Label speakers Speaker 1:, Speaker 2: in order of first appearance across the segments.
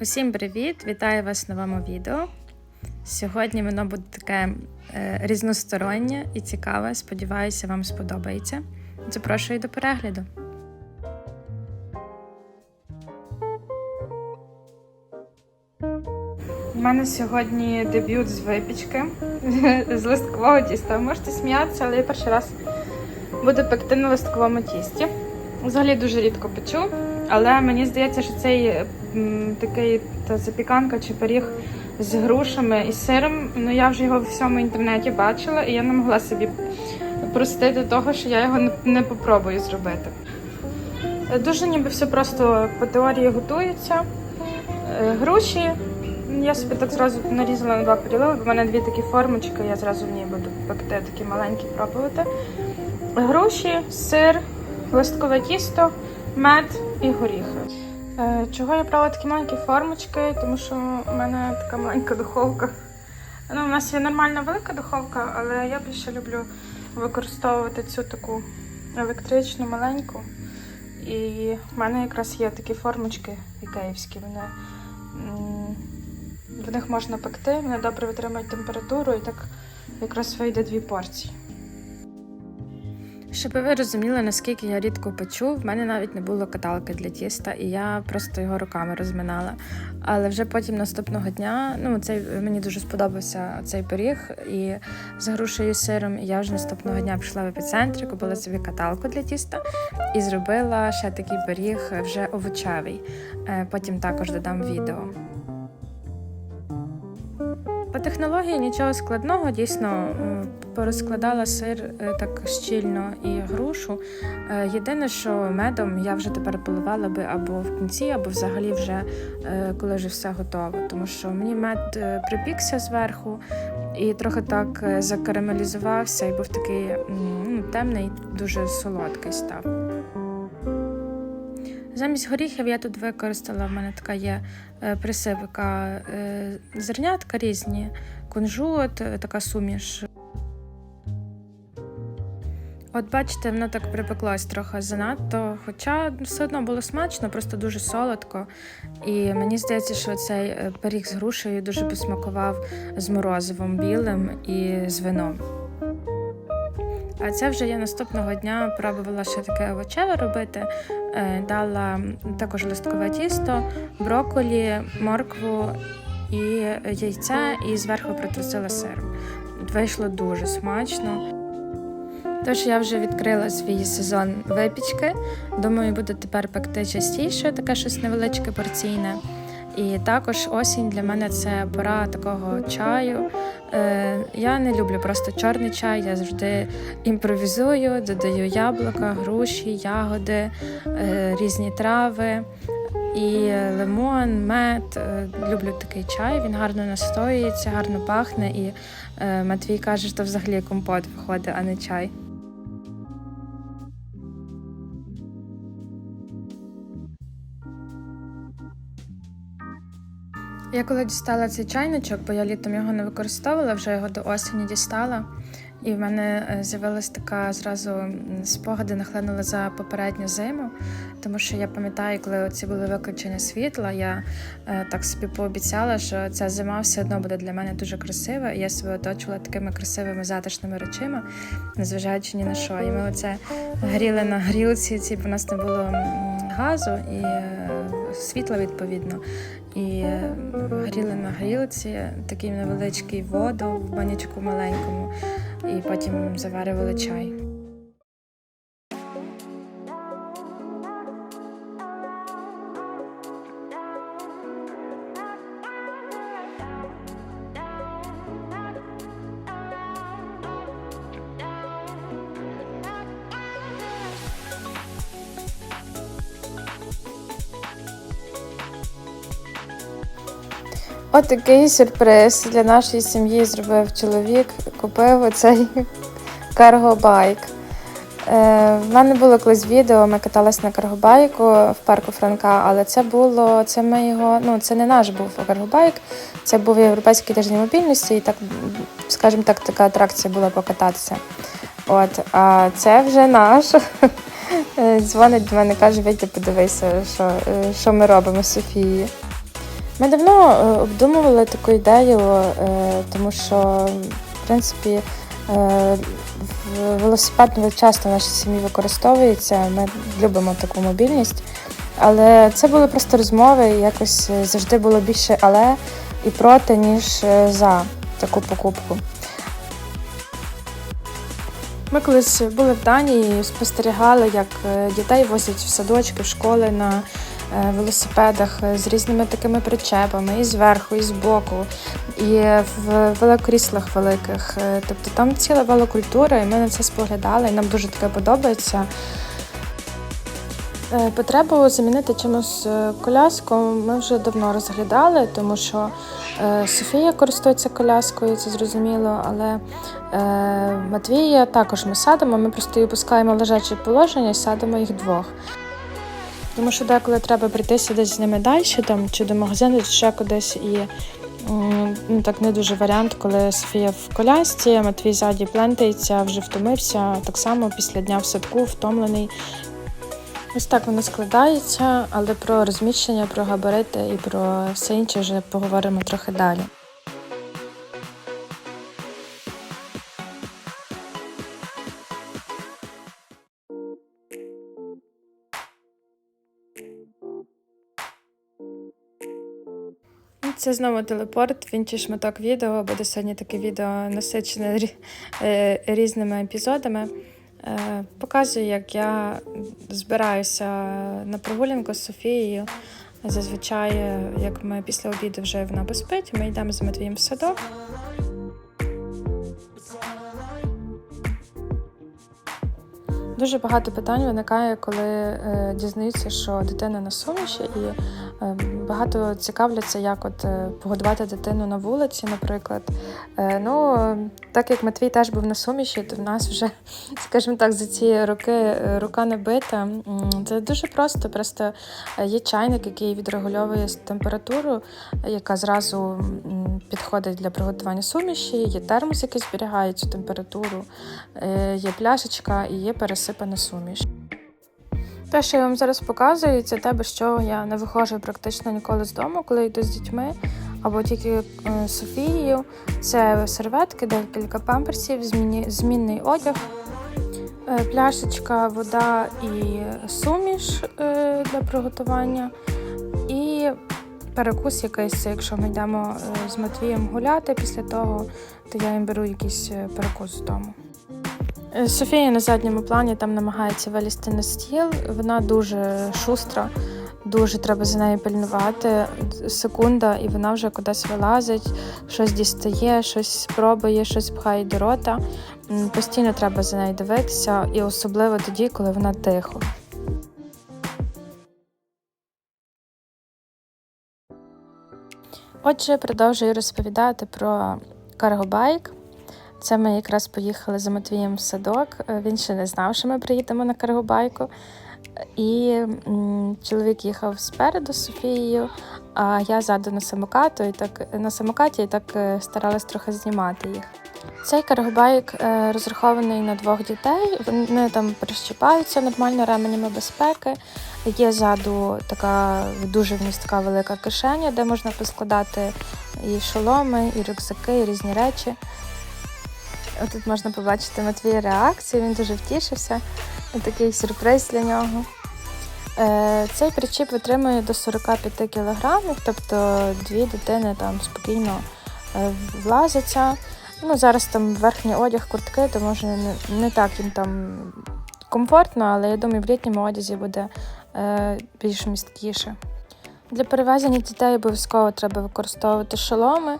Speaker 1: Усім привіт! Вітаю вас в новому відео. Сьогодні воно буде таке е, різностороннє і цікаве. Сподіваюся, вам сподобається. Запрошую до перегляду. У мене сьогодні дебют з випічки з листкового тіста. Можете сміятися, але я перший раз буду пекти на листковому тісті. Взагалі дуже рідко печу, але мені здається, що цей такий та запіканка чи пиріг з грушами і сиром. Ну я вже його в всьому інтернеті бачила, і я не могла собі простити того, що я його не, попробую зробити. Е, Дуже ніби все просто по теорії готується. Е, Груші. Я собі так зразу нарізала на два поділила, бо в мене дві такі формочки, я зразу в ній буду пекти такі маленькі пробувати. Груші, сир, листкове тісто, мед і горіхи. Е, Чого я брала такі маленькі формочки? Тому що в мене така маленька духовка. Ну, у нас є нормальна велика духовка, але я більше люблю використовувати цю таку електричну маленьку. І в мене якраз є такі формочки ікеївські. Вони, в них можна пекти, вони добре витримують температуру і так якраз вийде дві порції. Щоб ви розуміли, наскільки я рідко печу, в мене навіть не було каталки для тіста, і я просто його руками розминала. Але вже потім наступного дня, ну цей мені дуже сподобався цей пиріг і з грушею сиром. І я вже наступного дня пішла в епіцентр, купила собі каталку для тіста і зробила ще такий пиріг вже овочевий. Е, Потім також додам відео. По технології нічого складного, дійсно порозкладала сир е, так щільно і грушу. Е, Єдине, що медом я вже тепер поливала би або в кінці, або взагалі вже е, коли вже все готово. Тому що мені мед е, припікся зверху і трохи так е, закарамелізувався і був такий ну, темний, дуже солодкий став. Замість горіхів я тут використала, в мене така є е, присипка е, зернятка різні, кунжут, е, така суміш. От бачите, воно так припеклось трохи занадто, хоча все одно було смачно, просто дуже солодко. І мені здається, що цей пиріг з грушею дуже посмакував з морозивом білим і з вином. А це вже я наступного дня пробувала ще таке овочеве робити. Е, Дала також листкове тісто, брокколі, моркву і яйце, і зверху притрусила сиром. Вийшло дуже смачно. Тож я вже відкрила свій сезон випічки. Думаю, буду тепер пекти частіше, таке щось невеличке порційне. І також осінь для мене це пора такого чаю. Е, я не люблю просто чорний чай, я завжди імпровізую, додаю яблука, груші, ягоди, е, різні трави. І лимон, мед. Е, Люблю такий чай, він гарно настоюється, гарно пахне. І Матвій каже, що взагалі компот виходить, а не чай. Я коли дістала цей чайничок, бо я літом його не використовувала, вже його до осені дістала. І в мене е, з'явилась така зразу спогади, нахлинули за попередню зиму, тому що я пам'ятаю, коли ці були виключення світла, я е, так собі пообіцяла, що ця зима все одно буде для мене дуже красива. І я себе оточувала такими красивими затишними речима, незважаючи ні на що. І ми оце гріли на грілці, ці, бо у нас не було газу і е, світла відповідно. І гріли на грілці, такий невеличкий воду в банячку маленькому, і потім заварювали чай. Отакий сюрприз для нашої сім'ї зробив чоловік. Купив оцей каргобайк. Е, в мене було колись відео, ми каталися на каргобайку в парку Франка, але це було, це ми його, ну це не наш був каргобайк, це був європейський тиждень мобільності, і так, скажімо так, така атракція була покататися. От, а це вже наш. Дзвонить до мене, каже, Вітя, подивися, що, що ми робимо з Софією. Ми давно е, обдумували таку ідею, е, тому що, в принципі, е, велосипед часто в нашій сім'ї використовується. Ми любимо таку мобільність. Але це були просто розмови, і якось завжди було більше але і проти, ніж за таку покупку. Ми колись були в Данії, і спостерігали, як дітей возять в садочки, в школи на велосипедах е, з різними такими причепами, і зверху, і збоку, і в велокріслах великих. Е, Тобто там ціла велокультура, і ми на це споглядали, і нам дуже таке подобається. Е, Потребу замінити чимось е, коляску ми вже давно розглядали, тому що е, Софія користується коляскою, це зрозуміло, але е, Матвія також ми садимо, ми просто її пускаємо в лежаче положення і садимо їх двох. Тому що деколи треба прийтися десь з ними далі, там, чи до магазину, чи ще кудись. І ну, так не дуже варіант, коли Софія в колясці, Матвій ззаді плентається, вже втомився, так само після дня в садку, втомлений. Ось так воно складається, але про розміщення, про габарити і про все інше вже поговоримо трохи далі. Це знову телепорт, в інший шматок відео. Буде сьогодні таке відео насичене е, різними епізодами. Е, Показую, як я збираюся на прогулянку з Софією. Зазвичай, як ми після обіду вже вона поспить, ми йдемо з Матвієм в садок. Дуже багато питань виникає, коли е, дізнаються, що дитина на суміші, і е, багато цікавляться, як от е, погодувати дитину на вулиці, наприклад. Ну, так як Матвій теж був на суміші, то в нас вже, скажімо так, за ці роки рука набита. М, Це дуже просто. Просто є чайник, який відрегульовує температуру, яка зразу підходить для приготування суміші, є термос, який зберігає цю температуру, є пляшечка і є пересипана суміш. Те, що я вам зараз показую, це те, без чого я не виходжу практично ніколи з дому, коли йду з дітьми або тільки е, Софією. Це серветки, декілька памперсів, змінний одяг, е, пляшечка, вода і суміш е, для приготування, і перекус якийсь, якщо ми йдемо з Матвієм гуляти після того, то я їм беру якийсь перекус з дому. Софія на задньому плані там намагається вилізти на стіл. Вона дуже шустра, дуже треба за нею пильнувати. Секунда, і вона вже кудись вилазить, щось дістає, щось спробує, щось пхає до рота. Постійно треба за нею дивитися, і особливо тоді, коли вона тихо. Отже, продовжую розповідати про каргобайк. Це ми якраз поїхали за Матвієм в садок. Е, Він ще не знав, що ми приїдемо на каргобайку. І чоловік їхав спереду з Софією, а я ззаду на самокату, і так на самокаті і так е, старалась трохи знімати їх. Цей каргобайк е, розрахований на двох дітей. Вони там прищіпаються нормально ременями безпеки. Є ззаду така дуже вмістка велика кишеня, де можна поскладати і шоломи, і рюкзаки, і різні речі. Тут можна побачити Матвія реакцію, він дуже втішився. Такий сюрприз для нього. Е, Цей причіп витримує до 45 кг, тобто дві дитини там спокійно е, влазяться. Ну, зараз там верхній одяг, куртки, то може не, не так їм там комфортно, але я думаю, в літньому одязі буде е, більш місткіше. Для перевезення дітей обов'язково треба використовувати шоломи,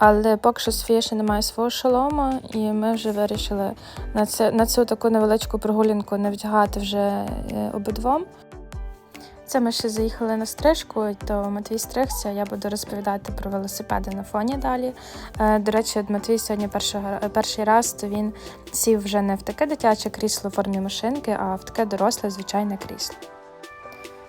Speaker 1: але поки що Софія ще не має свого шолома, і ми вже вирішили на, це, на цю таку невеличку прогулянку не вдягати вже е, обидвом. Це ми ще заїхали на стрижку, то Матвій стригся. Я буду розповідати про велосипеди на фоні далі. Е, До речі, Матвій сьогодні першого, перший раз, то він сів вже не в таке дитяче крісло в формі машинки, а в таке доросле звичайне крісло.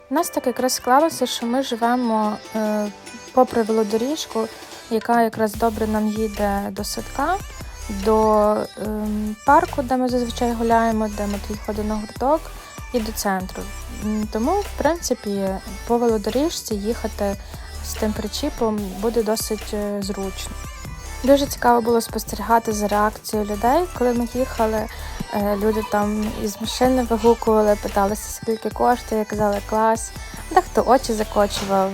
Speaker 1: У нас так якраз склалося, що ми живемо е, попри велодоріжку, яка якраз добре нам їде до садка, до ем, парку, де ми зазвичай гуляємо, де Матвій ходить на гурток, і до центру. Тому, в принципі, по велодоріжці їхати з тим причіпом буде досить е, зручно. Дуже цікаво було спостерігати за реакцією людей, коли ми їхали. Е, Люди там із машини вигукували, питалися, скільки коштує, казали клас, дехто очі закочував.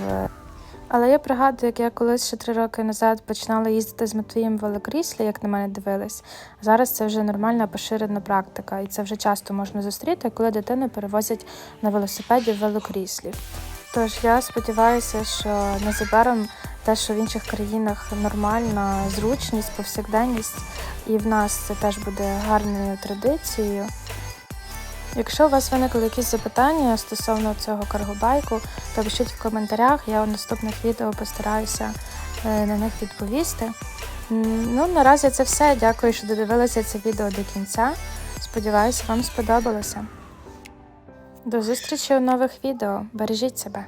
Speaker 1: Але я пригадую, як я колись ще три роки назад починала їздити з Матвієм в велокріслі, як на мене дивились. Зараз це вже нормальна поширена практика, і це вже часто можна зустріти, коли дитину перевозять на велосипеді в велокріслі. Тож я сподіваюся, що незабаром те, що в інших країнах нормальна зручність, повсякденність, і в нас це теж буде гарною традицією. Якщо у вас виникли якісь запитання стосовно цього каргобайку, то пишіть в коментарях, я у наступних відео постараюся е, на них відповісти. Ну, наразі це все. Дякую, що додивилися це відео до кінця. Сподіваюся, вам сподобалося. До зустрічі у нових відео. Бережіть себе!